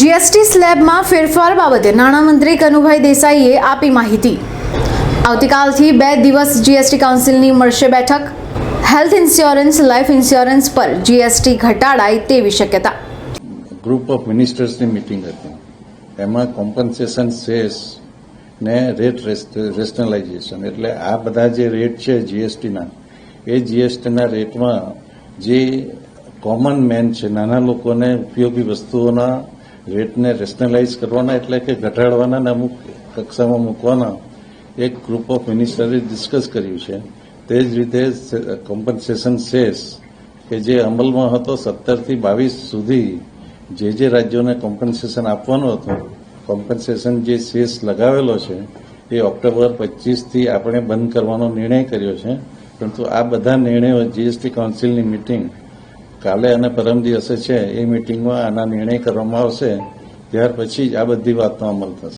GST સ્લેબમાં ફેરફાર બાબતે નાણામંત્રી કનુભાઈ દેસાઈએ આપી માહિતી. આવતીકાલથી બે દિવસ જીએસટી કાઉન્સિલની મળશે બેઠક. હેલ્થ ઇન્સ્યોરન્સ, લાઈફ ઇન્સ્યોરન્સ પર જીએસટી ઘટાડાય તેવી શક્યતા. ગ્રુપ ઓફ મિનિસ્ટર્સની મિટિંગ હતી. એમાં કોમ્પન્સેશન સેસ ને રેટ રેશનલાઇઝેશન. એટલે આ બધા જે રેટ છે જીએસટીના, એ જીએસટીના રેટમાં જે કોમન મેન છે, નાના લોકોને ઉપયોગી વસ્તુઓના રેટને રેશનલાઇઝ કરવાના એટલે કે ઘટાડવાના ને અમુક કક્ષામાં મૂકવાના એક ગ્રુપ ઓફ મિનિસ્ટરે ડિસ્કસ કર્યું છે. તે જ રીતે કોમ્પન્સેશન સેસ કે જે અમલમાં હતો સત્તરથી બાવીસ સુધી જે જે રાજ્યોને કોમ્પન્સેશન આપવાનું હતું કોમ્પન્સેશન જે સેસ લગાવેલો છે, એ ઓક્ટોબર પચીસથી આપણે બંધ કરવાનો નિર્ણય કર્યો છે. પરંતુ આ બધા નિર્ણયો જીએસટી કાઉન્સિલની મિટિંગ કાલે અને પરમ દિવસે છે એ મિટિંગમાં આના નિર્ણય કરવામાં આવશે. ત્યાર પછી જ આ બધી વાતનો અમલ થશે